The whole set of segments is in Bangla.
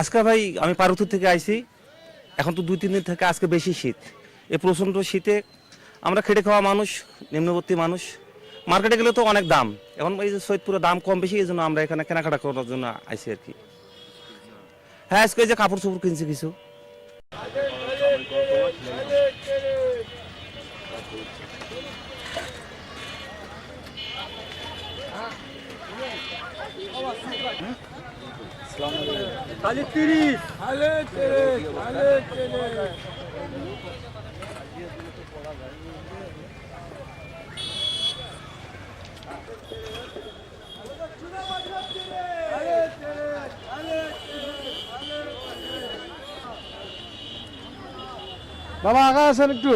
আজকে ভাই, আমি পার্বতীর থেকে আইছি। এখন তো দুই, তিন দিন থেকে আজকে বেশি শীত। এই প্রচণ্ড শীতে আমরা খেটে খাওয়া মানুষ, নিম্নবর্তী মানুষ। মার্কেটে গেলে তো অনেক দাম। এখন এই যে সৈয়দপুরে দাম কম বেশি, এই জন্য আমরা এখানে কেনাকাটা করার জন্য আইছি আর কি। হ্যাঁ আজকে যে কাপড় চোপড় কিনছি কিছু। খালি তিরিশ। খালি তিরিশ খালি তিরিশ। বাবা আগা আছেন একটু।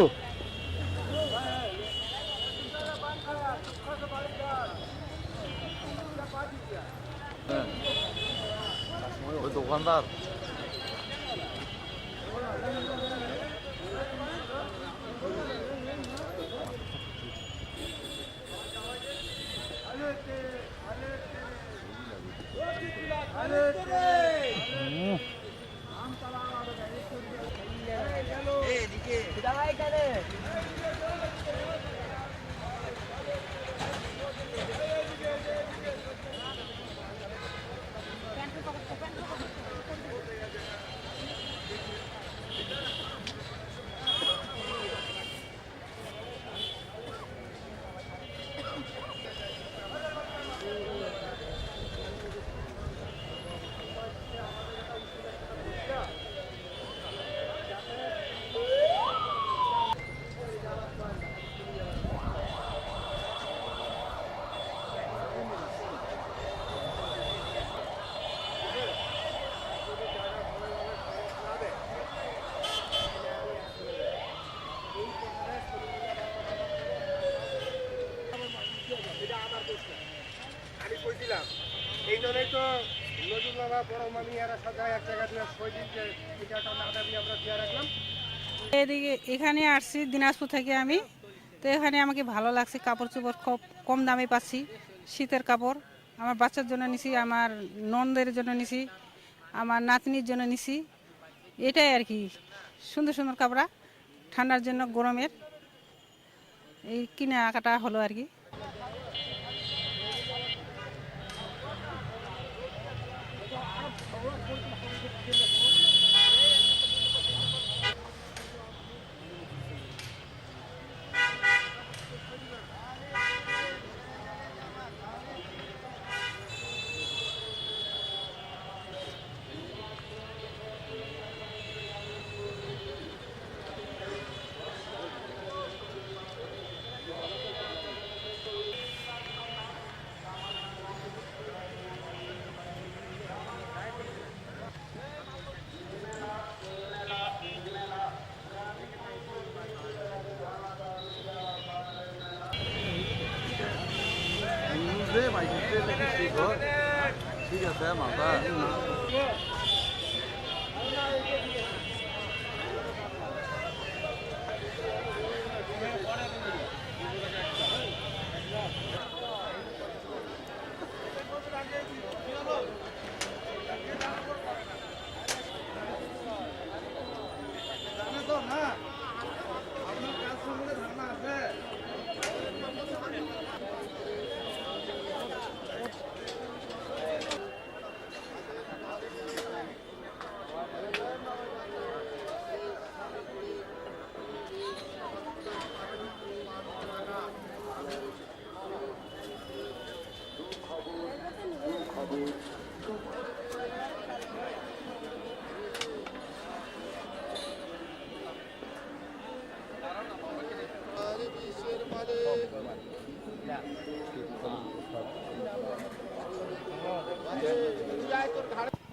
ওই வந்தார் এদিকে এখানে আসছি দিনাজপুর থেকে আমি। তো এখানে আমাকে ভালো লাগছে, কাপড় চোপড় খুব কম দামে পাচ্ছি, শীতের কাপড়। আমার বাচ্চার জন্য নিছি, আমার ননদের জন্য নিছি, আমার নাতনির জন্য নিছি। এটাই আর কি, সুন্দর সুন্দর কাপড়া, ঠান্ডার জন্য গরমের। এই কিনে আঁকাটা হলো আর কি। বাইকে ঠিক আছে মাথা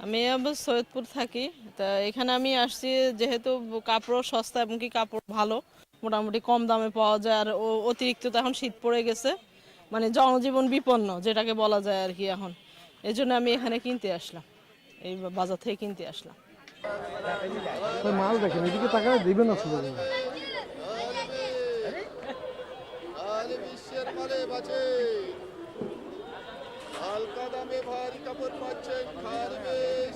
আমি আবার সৈয়দপুর থাকি। তা এখানে আমি আসছি যেহেতু কাপড় সস্তা এবং কি কাপড় ভালো, মোটামুটি কম দামে পাওয়া যায়। আর অতিরিক্ত তো এখন শীত পড়ে গেছে মানে জনজীবন বিপন্ন যেটাকে বলা যায় আর কি এখন। এই জন্য আমি এখানে কিনতে আসলাম, এই বাজার থেকে কিনতে আসলাম। মাল দেখেন, এদিকে না ভারী কাপড় পাচ্ছেন খারবেশ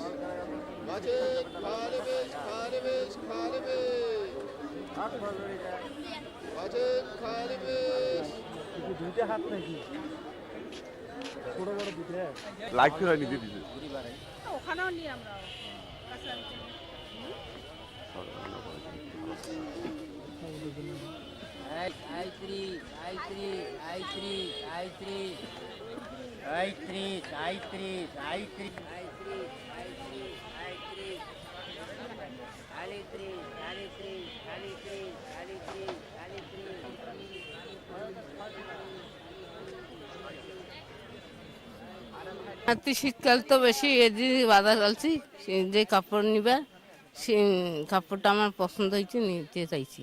বাজেন খারবেশ খারবেশ খারবেশ বাজেন খারবেশ দুইটা হাত নাকি বড় বড় দুইটা লাইক করে নিতে দিছে ওখানেও নি আমরা I3 I3 I3 I3 আইত্রিশ আইত্রিশ আইত্রিশ শীতকাল তো বেশি এদিকে বাধা চলছি যে কাপড় নিবা, সে কাপড়টা আমার পছন্দ হয়েছে, নিতে চাইছি।